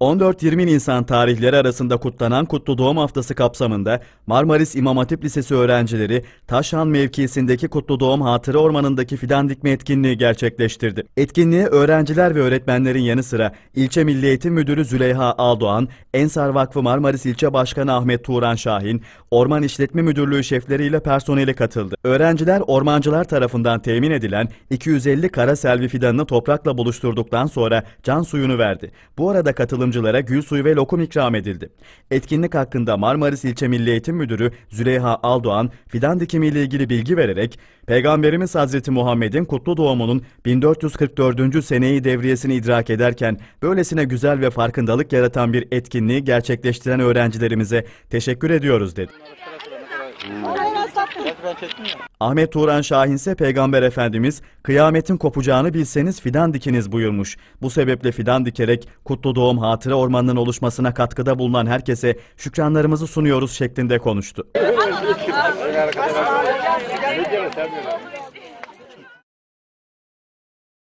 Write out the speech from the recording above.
14-20 Nisan tarihleri arasında kutlanan Kutlu Doğum Haftası kapsamında Marmaris İmam Hatip Lisesi öğrencileri Taşhan mevkisindeki Kutlu Doğum Hatıra Ormanı'ndaki fidan dikme etkinliği gerçekleştirdi. Etkinliğe öğrenciler ve öğretmenlerin yanı sıra İlçe Milli Eğitim Müdürü Züleyha Aldoğan, Ensar Vakfı Marmaris İlçe Başkanı Ahmet Turan Şahin, Orman İşletme Müdürlüğü şefleriyle personeli katıldı. Öğrenciler ormancılar tarafından temin edilen 250 kara selvi fidanını toprakla buluşturduktan sonra can suyunu verdi. Bu arada katılımcılara gül suyu ve lokum ikram edildi. Etkinlik hakkında Marmaris İlçe Milli Eğitim Müdürü Züleyha Aldoğan, fidan dikimiyle ilgili bilgi vererek, Peygamberimiz Hazreti Muhammed'in kutlu doğumunun 1444. seneyi devriyesini idrak ederken, böylesine güzel ve farkındalık yaratan bir etkinliği gerçekleştiren öğrencilerimize teşekkür ediyoruz dedi. Ahmet Turan Şahin ise Peygamber Efendimiz kıyametin kopacağını bilseniz fidan dikiniz buyurmuş. Bu sebeple fidan dikerek kutlu doğum hatıra ormanının oluşmasına katkıda bulunan herkese şükranlarımızı sunuyoruz şeklinde konuştu.